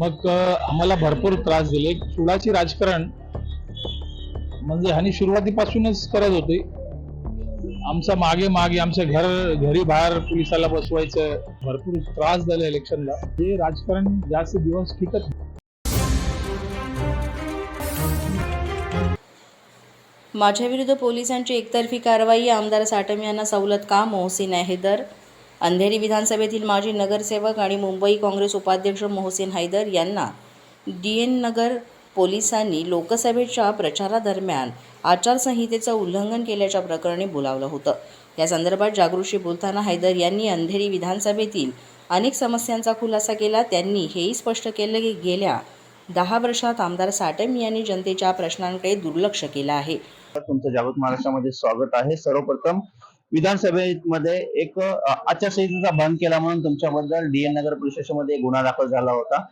मग आम्हाला भरपूर त्रास दिले. चुडाची राजकारण म्हणजे ह्यानी सुरुवातीपासूनच करत होते. आमच्या मागे मागे आमच्या घर घरी बाहेर पोलिसाला बसवायचं. भरपूर त्रास झाला इलेक्शनला. हे राजकारण जास्त दिवस टिकत माझ्याविरुद्ध पोलिसांची एकतर्फी कारवाई आमदार साटम यांना सवलत का? मोहसिन हैदर अंधेरी विधानसभेतील माजी नगरसेवक आणि मुंबई काँग्रेस उपाध्यक्ष मोहसिन हैदर यांना डी एन नगर पोलिसांनी लोकसभेच्या प्रचारादरम्यान आचारसंहितेचं उल्लंघन केल्याच्या प्रकरणी बोलावलं होतं. या संदर्भात जागृती बोलताना हैदर यांनी अंधेरी विधानसभेतील अनेक समस्यांचा खुलासा केला. त्यांनी हेही स्पष्ट केलं की गेल्या दहा वर्षात आमदार साटम यांनी जनतेच्या प्रश्नांकडे दुर्लक्ष केलं आहे. तुमचं जागृत महाराष्ट्रामध्ये स्वागत आहे. सर्वप्रथम विधानसभेमध्ये एक आचारसंहितेचा भंग केला म्हणून तुमच्याबद्दल डीएन नगर पोलीस गुन्हा दाखल झाला होता.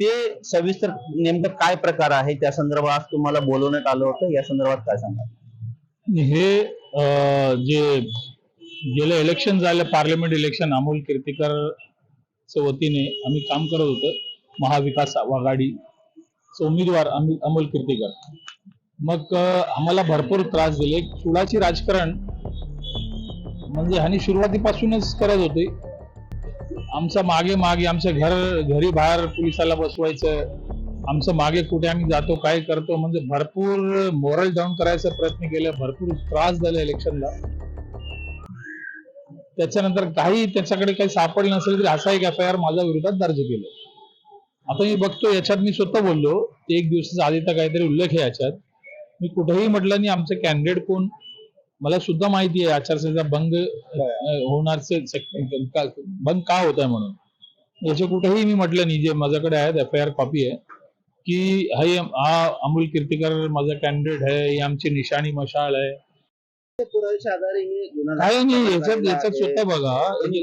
ते सविस्तर नेमकं काय प्रकार आहे? त्या संदर्भात तुम्हाला बोलवण्यात आलं होतं. या संदर्भात काय सांगा हे अ, जे गेलं इलेक्शन झालं पार्लमेंट इलेक्शन अमोल कीर्तीकर वतीने आम्ही काम करत होतो. महाविकास आघाडीचे उमेदवार अमोल कीर्तीकर. मग आम्हाला भरपूर त्रास दिले. चुडाची राजकारण म्हणजे ह्यानी सुरुवातीपासूनच करत होते. आमच्या मागे मागे आमच्या घर घरी बाहेर पोलिसाला बसवायचं. आमचं मागे कुठे आम्ही जातो काय करतो म्हणजे भरपूर मोरल डाऊन करायचा प्रयत्न केला भरपूर त्रास झाला इलेक्शनला त्याच्यानंतर काही त्याच्याकडे काही सापडलं नसेल तरी असा एक एफ आय आर माझ्या विरोधात दर्ज केलं. आता मी बघतो याच्यात मी स्वतः बोललो एक दिवसाचा आधीचा काहीतरी उल्लेख आहे याच्यात. मी कुठेही म्हटलं नाही आमचं कॅन्डिडेट कोण? मला सुद्धा माहिती आहे आचारसंहिता भंग होणार भंग का होत आहे म्हणून. याचे कुठेही मी म्हटलं नाही जे माझ्याकडे आहेत एफ आय आर कॉपी आहे की हाय हा अमोल कीर्तीकर माझा कॅन्डिडेट आहे ही आमची निशाणी मशाल आहे. हे दाखल नाही याच्यात याच्यात. स्वतः बघा.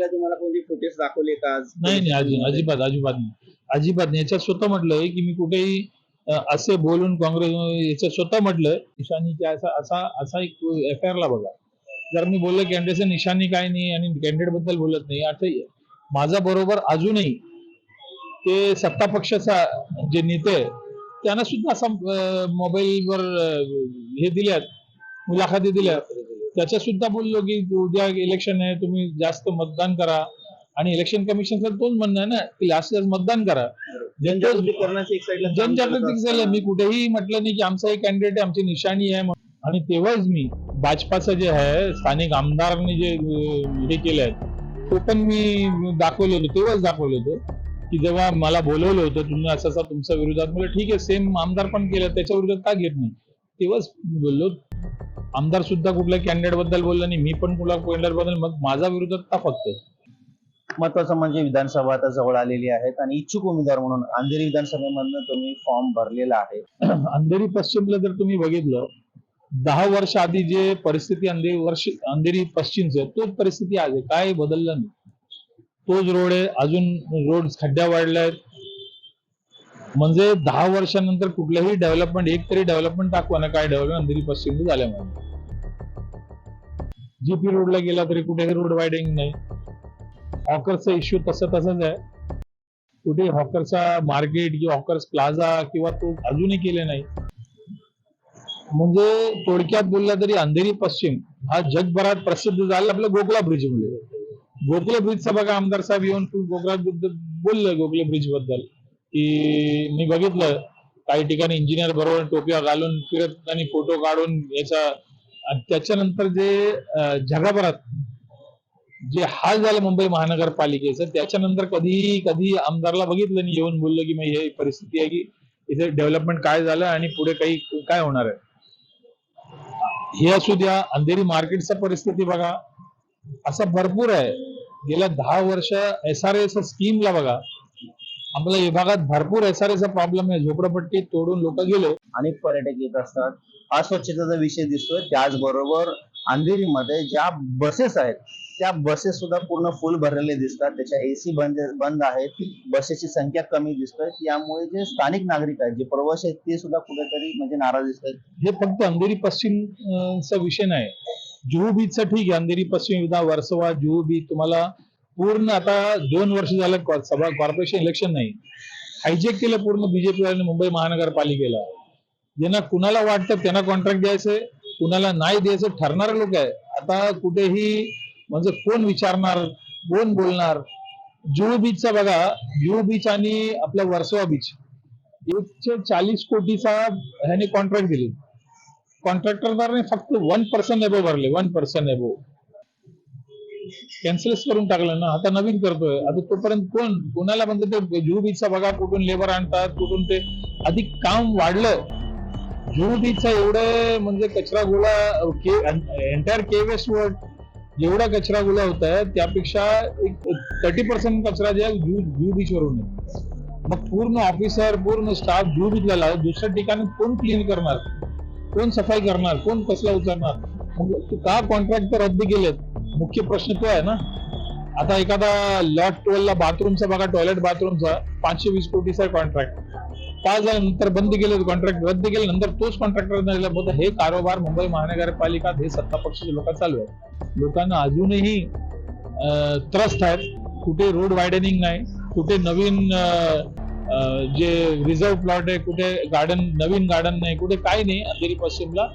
तुम्हाला कोणती फुटेज दाखवले का नाही नाही अजि- अजिबात अजिबात नाही. अजिबात नाही. याच्यात स्वतः म्हटलंय की मी कुठेही असे बोलून काँग्रेस याचं स्वतः म्हटलंय निशाणीच्या असा असा असा एक एफ आय आर ला बघा. जर मी बोललो कॅन्डिडेटचं निशाणी काय नाही आणि कॅन्डिडेटबद्दल बोलत नाही आता माझा बरोबर अजूनही ते सत्ता पक्षाचा जे नेते त्यांना सुद्धा असा मोबाईलवर हे दिल्यात मुलाखती दिल्यात. त्याच्या सुद्धा बोललो की उद्या इलेक्शन आहे तुम्ही जास्त मतदान करा. आणि इलेक्शन कमिशनचं तोच म्हणणं आहे ना की जास्त जास्त मतदान करा. जनजागृती जनजागृती झालं. मी कुठेही म्हटलं नाही की आमचा एक कॅन्डिडेट आहे आमची निशाणी आहे. आणि तेव्हाच मी भाजपाचं जे आहे स्थानिक आमदारांनी जे हे केलंय तो पण मी दाखवलं होतं तेव्हाच दाखवलं होतं की जेव्हा मला बोलवलं होतं तुम्ही असं असं तुमच्या विरोधात मला ठीक आहे सेम आमदार पण केलं त्याच्या विरोधात का घेत नाही? तेव्हाच मी बोललो आमदार सुद्धा कुठल्या कॅन्डिडेटबद्दल बोलला नाही मी पण कुठल्या कॅन्डिडेटबद्दल मग माझा विरोधात का फक्त? महत्वाचं म्हणजे विधानसभा आता जवळ आलेली आहेत आणि इच्छुक उमेदवार म्हणून अंधेरी विधानसभेमधनं तुम्ही फॉर्म भरलेला आहे. अंधेरी पश्चिमला जर तुम्ही बघितलं दहा वर्ष आधी जे परिस्थिती अंधेरी वर्ष अंधेरी पश्चिमचं तोच परिस्थिती आज आहे. काय बदललं नाही. तोच रोड आहे. अजून रोड खड्ड्या वाढल्यात. म्हणजे दहा वर्षानंतर कुठलंही डेव्हलपमेंट एक तरी डेव्हलपमेंट दाखवा ना काय डेव्हलपमेंट अंधेरी पश्चिम झाल्यामुळे. जीपी रोडला गेला तरी कुठेही रोड वायडिंग नाही. हॉकरचा इश्यू तसं तसंच आहे. कुठे हॉकरचा मार्केट किंवा हॉकर्स प्लाझा किंवा तो अजूनही केले नाही. म्हणजे थोडक्यात बोलला तरी अंधेरी पश्चिम हा जगभरात प्रसिद्ध झाला आपल्या गोकुळा ब्रिज म्हणजे. मुळे गोखले ब्रिजचा बघा आमदार साहेब येऊन गोखला बोललं गोखले ब्रिजबद्दल. की मी बघितलं काही ठिकाणी इंजिनियर बरोबर टोप्या घालून फिरत आणि फोटो काढून याचा आणि त्याच्यानंतर जे जगभरात जे हाल झालं मुंबई महानगरपालिकेचं त्याच्यानंतर कधी कधी आमदारला बघितलं आणि येऊन बोललं की मग हे परिस्थिती आहे की इथे डेव्हलपमेंट काय झालं आणि पुढे काही काय होणार आहे? हे असू द्या अंधेरी मार्केटचा परिस्थिती बघा. असं भरपूर आहे. गेल्या दहा वर्ष एस आर एस स्कीमला बघा. आपल्या विभागात भरपूर एस आर एस प्रॉब्लेम आहे. झोपडपट्टी तोडून लोक गेले. अनेक पर्यटक येत असतात. अस्वच्छतेचा विषय दिसतोय. त्याचबरोबर अंधेरीमध्ये ज्या बसेस आहेत त्या बसेस सुद्धा पूर्ण फुल भरलेले दिसतात. त्याच्या एसी बंद बंद आहेत. बसेसची संख्या कमी दिसतोय. यामुळे जे स्थानिक नागरिक आहेत जे प्रवासी आहेत ते सुद्धा कुठेतरी म्हणजे नाराज दिसत आहेत हे फक्त अंधेरी पश्चिम चा विषय नाही. जुहू बीचचा ठीक आहे. अंधेरी पश्चिम विधा वर्सवा जुहू बीच तुम्हाला पूर्ण आता दोन वर्ष झालं सभा कॉर्पोरेशन इलेक्शन नाही. हायजेक केलं पूर्ण बीजेपी मुंबई महानगरपालिकेला. ज्यांना कुणाला वाटतं त्यांना कॉन्ट्रॅक्ट द्यायचंय. कुणाला नाही द्यायचं ठरणारे लोक आहे. आता कुठेही म्हणजे कोण विचारणार कोण बोलणार? जुहू बीचचा बघा जुहू बीच आणि आपला वर्सोवा बीच एकशे चाळीस कोटीचा ह्याने कॉन्ट्रॅक्ट दिले. कॉन्ट्रॅक्टरने फक्त वन पर्सेंट एबो भरले वन पर्सेंट एबो कॅन्सलच करून टाकलं ना आता नवीन करतोय. आता तोपर्यंत कोण? कोणाला म्हणते ते जुहू बीचचा बघा कुठून लेबर आणतात कुठून ते. अधिक काम वाढलं. जुहू बीचचा एवढं म्हणजे कचरा गोळा एंटायर के वेस्ट वर्ल्ड जेवढा कचरा गोळा होत आहे त्यापेक्षा एक थर्टी पर्सेंट कचरा जे आहे जू जुहू बीच वरून आहे. मग पूर्ण ऑफिसर पूर्ण स्टाफ जू बीचला लाव दुसऱ्या ठिकाणी कोण क्लीन करणार? कोण सफाई करणार? कोण कसला उचलणार मग का कॉन्ट्रॅक्ट तर रद्द केलेत मुख्य प्रश्न तो आहे ना. आता एखादा लॉट ट्वेल्वला बाथरूमचा बघा टॉयलेट बाथरूमचा पाचशे वीस कोटीचा कॉन्ट्रॅक्ट काय झालं नंतर बंद केले कॉन्ट्रॅक्ट रद्द केले नंतर तोच कॉन्ट्रॅक्टर हे कारोबार मुंबई महानगरपालिका हे सत्ता पक्षाचे लोक चालू आहे लोकांना अजूनही त्रस्त आहेत. कुठे रोड वायडनिंग नाही. कुठे नवीन जे रिझर्व प्लॉट आहे कुठे गार्डन नवीन गार्डन नाही कुठे काही नाही. अंधेरी पश्चिमला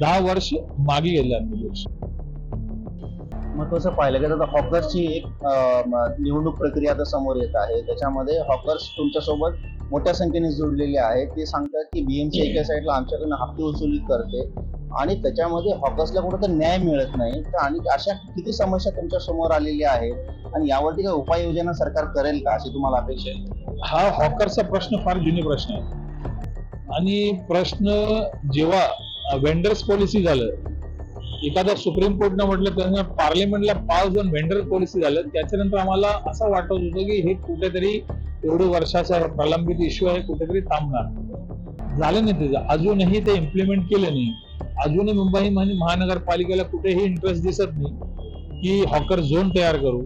दहा वर्ष मागे गेले अंधेरी पश्चिम महत्वाचं पाहिलं गेलं तर हॉकर्सची एक निवडणूक प्रक्रिया आता समोर येत आहे. त्याच्यामध्ये हॉकर्स तुमच्यासोबत मोठ्या संख्येने जुडलेले आहेत. ते सांगतात की बीएमसी एका साईडला आमच्याकडनं हप्ते वसुली करते आणि त्याच्यामध्ये हॉकर्सला कुठं तर न्याय मिळत नाही. तर आणि अशा किती समस्या तुमच्यासमोर आलेल्या आहेत? आणि यावरती काही उपाययोजना सरकार करेल का अशी तुम्हाला अपेक्षा आहे? हा हॉकरचा प्रश्न फार जुनी प्रश्न आहे. आणि प्रश्न जेव्हा वेंडर्स पॉलिसी झालं एखादा सुप्रीम कोर्टनं म्हटलं त्यांना पार्लिमेंटला पाच जण वेंडर पॉलिसी झालं त्याच्यानंतर आम्हाला असं वाटत होतं की हे कुठेतरी एवढे वर्षाचा प्रलंबित इश्यू आहे कुठेतरी थांबणार. झालं नाही त्याचं अजूनही ते इम्प्लिमेंट केलं नाही. अजूनही मुंबई महानगरपालिकेला कुठेही इंटरेस्ट दिसत नाही की हॉकर झोन तयार करू.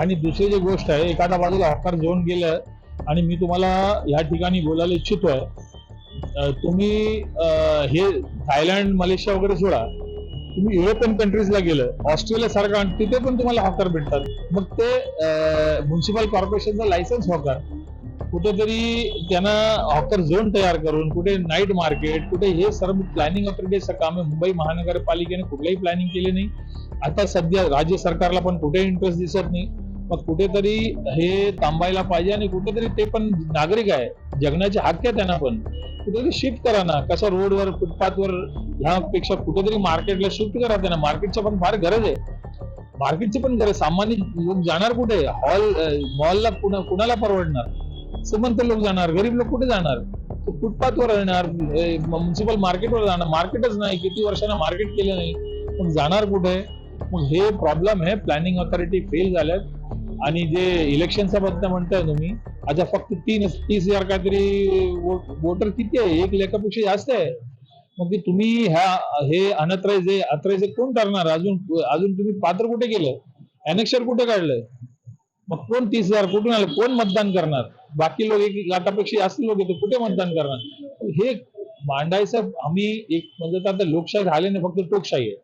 आणि दुसरी जी गोष्ट आहे एखाद्या बाजूला हॉकर झोन गेलं आणि मी तुम्हाला या ठिकाणी बोलायला इच्छितो आहे तुम्ही हे थायलंड मलेशिया वगैरे सोडा. तुम्ही युरोपियन कंट्रीजला गेलं ऑस्ट्रेलिया सारखा तिथे पण तुम्हाला हॉकर भेटतात. मग ते म्युन्सिपल कॉर्पोरेशनचा लायसन्स हॉकर कुठेतरी त्यांना हॉकर झोन तयार करून कुठे नाईट मार्केट कुठे हे सर्व प्लॅनिंग ऑथॉरिटीचं काम आहे. मुंबई महानगरपालिकेने कुठलंही प्लॅनिंग केले नाही. आता सध्या राज्य सरकारला पण कुठेही इंटरेस्ट दिसत नाही. मग कुठेतरी हे थांबायला पाहिजे आणि कुठेतरी ते पण नागरिक आहे. जगण्याचे हक्क आहे त्यांना पण. कुठेतरी शिफ्ट करा ना. कसं रोडवर फुटपाथवर ह्यापेक्षा कुठेतरी मार्केटला शिफ्ट करा त्यांना. मार्केटची पण फार गरज आहे. मार्केटची पण गरज सामान्य लोक जाणार कुठे? हॉल मॉलला कुणा कुणाला परवडणार? श्रीमंत लोक जाणार गरीब लोक कुठे जाणार? फुटपाथवर राहणार म्युन्सिपल मार्केटवर जाणार. मार्केटच नाही. किती वर्षांना मार्केट केलं नाही. मग जाणार कुठे? मग हे प्रॉब्लेम आहे प्लॅनिंग ऑथॉरिटी फेल झाल्यात. आणि जे इलेक्शनचा बद्दल म्हणताय तुम्ही आता फक्त तीन तीस हजार काहीतरी वोटर किती आहे? एक लेखापेक्षा जास्त आहे. मग तुम्ही ह्या हे अनथराइज अत्रायचे कोण करणार? अजून अजून तुम्ही पात्र कुठे केलं? अनेक्षर कुठे काढलंय मग कोण तीस हजार कुठून आलं? कोण मतदान करणार? बाकी लोक एक लाटापेक्षा जास्त लोक येतो कुठे मतदान करणार? हे मांडायचं आम्ही एक म्हणजे आता लोकशाही झाले नाही फक्त टोकशाही आहे.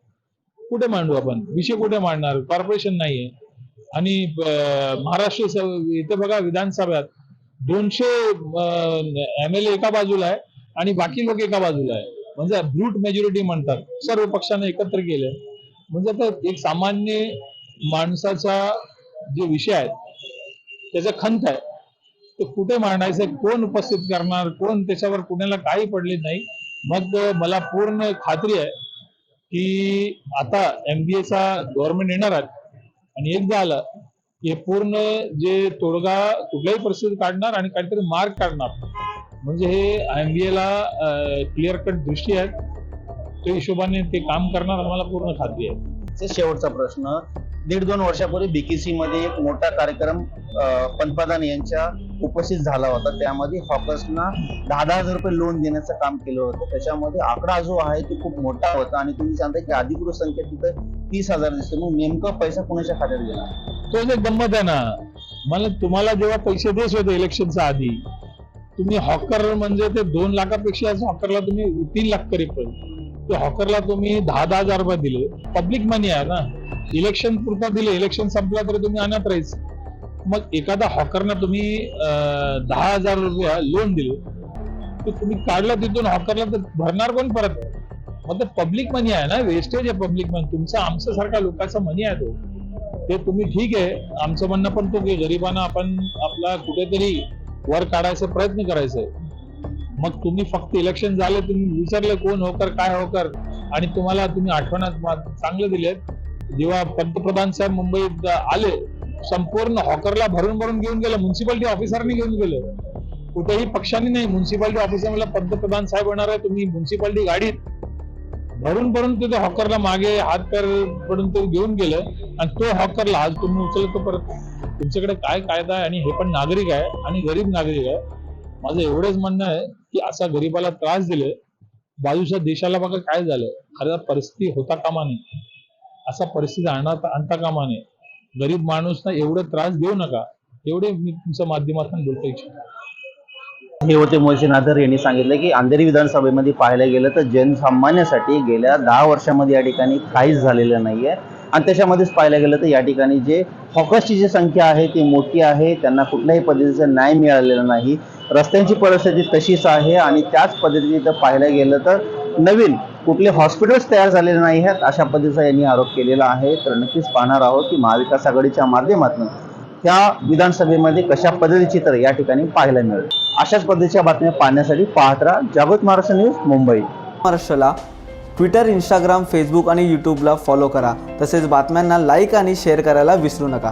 कुठे मांडू आपण? विषय कुठे मांडणार? कॉर्पोरेशन नाहीये. आणि महाराष्ट्र इथं इथे बघा विधानसभेत दोनशे एम एल एका बाजूला आहे आणि बाकी लोक एका बाजूला आहे. म्हणजे ब्रूट मेजॉरिटी म्हणतात. सर्व पक्षांना एकत्र केले. म्हणजे आता एक सामान्य माणसाचा जे विषय आहे त्याचा खंत आहे. ते कुठे मांडायचं कोण उपस्थित करणार कोण त्याच्यावर कुणाला काही पडले नाही. मग मला पूर्ण खात्री आहे की आता एमबीएचा गव्हर्नमेंट येणार आहे. आणि एक झालं की हे पूर्ण जे तोडगा कुठल्याही परिस्थितीत काढणार आणि काहीतरी मार्ग काढणार. म्हणजे हे एमबीए ला क्लिअर कट दृष्टी आहेत त्या हिशोबाने ते काम करणार आम्हाला पूर्ण खात्री आहे. शेवटचा प्रश्न. दीड दोन वर्षापूर्वी बीकेसी मध्ये एक मोठा कार्यक्रम पंतप्रधान यांच्या उपस्थित झाला होता. त्यामध्ये हॉकर्सना दहा दहा हजार रुपये लोन देण्याचं काम केलं होतं. त्याच्यामध्ये आकडा जो आहे तो खूप मोठा होता. आणि तुम्ही सांगता की अधिकृत संख्या तिथं तीस हजार दिसतो मग नेमकं पैसा कोणाच्या खात्यात गेला? तो एक गंमत आहे ना. मला तुम्हाला जेव्हा पैसे देत होते इलेक्शनच्या आधी तुम्ही हॉकर म्हणजे ते दोन लाखापेक्षा हॉकरला तुम्ही तीन लाख करीपर्यंत ते हॉकरला तुम्ही दहा दहा हजार रुपये दिले. पब्लिक मनी आहे ना. इलेक्शन पुरता दिले इलेक्शन संपला तरी तुम्ही आणत राहीच मग एखादा हॉकरना तुम्ही दहा हजार रुपये लोन दिले. तर तुम्ही काढला तिथून हॉकरला तर भरणार कोण परत? मग पब्लिक मनी आहे ना वेस्टेज आहे पब्लिक मनी तुमचा आमच्या सारख्या लोकांचा मनी आहे तो. ते तुम्ही ठीक आहे. आमचं म्हणणं पण तो की गरिबांना आपण आपला कुठेतरी वर काढायचा प्रयत्न करायचा आहे. मग तुम्ही फक्त इलेक्शन झाले तुम्ही विसरले कोण होकर काय होकर आणि तुम्हाला तुम्ही आठवणात चांगले दिलेत. जेव्हा पंतप्रधान साहेब मुंबईत आले संपूर्ण हॉकरला भरून भरून घेऊन गेलं. म्युन्सिपालिटी ऑफिसरनी घेऊन गेलं. कुठेही पक्षांनी नाही. म्युन्सिपालिटी ऑफिसर मला पंतप्रधान साहेब होणार आहे. तुम्ही म्युन्सिपालिटी गाडीत भरून भरून तिथे हॉकरला मागे हात पैर पडून ते घेऊन गेलं आणि तो हॉकरला आज तुम्ही उचलतो परत तुमच्याकडे काय कायदा आहे आणि हे पण नागरिक आहे आणि गरीब नागरिक आहे. माझं एवढंच म्हणणं आहे की असा गरीबाला त्रास दिले बाजूच्या देशाला बघा काय झालं. खरं परिस्थिती होता कामा नये. असा परिस्थिती आणता आणता कामा नये. गरीब माणूस ना एवढं त्रास देऊ नका. एवढे मी तुमच्या माध्यमातून बोलतो इच्छितो. हे होते मोहसिन नादर यांनी सांगितलं की अंधेरी विधानसभेमध्ये पाहायला गेलं तर जनसामान्यासाठी गेल्या दहा वर्षामध्ये या ठिकाणी काहीच झालेलं नाही आहे आणि त्याच्यामध्येच पाहायला गेलं तर या ठिकाणी जे हॉकर्सची जी संख्या आहे ती मोठी आहे. त्यांना कुठल्याही पद्धतीचा न्याय मिळालेला नाही. रस्त्यांची परिस्थिती तशीच आहे आणि त्याच पद्धतीने जर पाहायला गेलं तर नवीन कुठले हॉस्पिटल्स तयार झालेले नाही आहेत अशा पद्धतीचा यांनी आरोप केलेला आहे. तर नक्कीच पाहणार आहोत की महाविकास आघाडीच्या माध्यमातून त्या विधानसभेमध्ये कशा पद्धतीची चित्र या ठिकाणी पाहायला मिळेल. अशाच पद्धतीच्या बातम्या पाहण्यासाठी पाहत राहा जागृत महाराष्ट्र न्यूज मुंबई. महाराष्ट्राला ट्विटर इंस्टाग्राम फेसबुक आणि यूट्यूबला फॉलो करा. तसेच बातम्यांना लाईक आणि शेअर करायला विसरू नका.